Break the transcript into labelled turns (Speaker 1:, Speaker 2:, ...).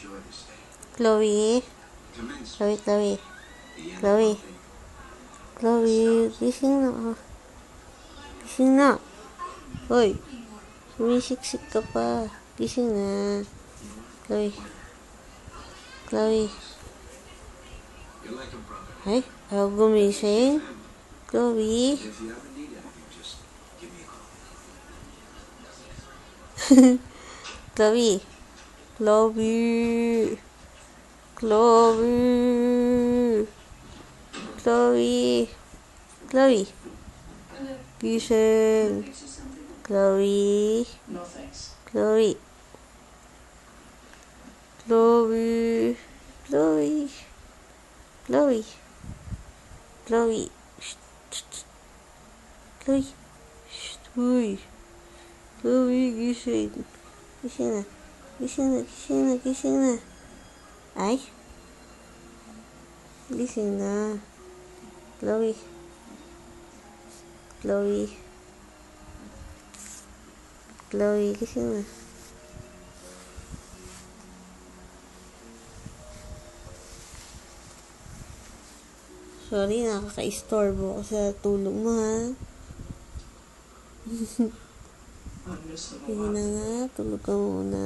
Speaker 1: Chloe. Chloe, Chloe. Chloe. Chloe, gising na. ah. Gising na. Hoy. Sumisiksik ka pa. Gising na. Chloe. Chloe. Ay, ayaw gumising. Chloe. Chloe. Chloe, Chloe, Chloe, Chloe.
Speaker 2: You should.
Speaker 1: Chloe.
Speaker 2: No thanks.
Speaker 1: Chloe. Chloe. Chloe. Chloe. Chloe. Chloe. Chloe. Chloe, you should. You should. Gising na. Gising na, gising na. Ay. Gising na. Chloe. Chloe. Chloe, gising na. Sorry, nakaka-istorbo ako sa tulog mo, ha? いいなあと
Speaker 2: 向かうな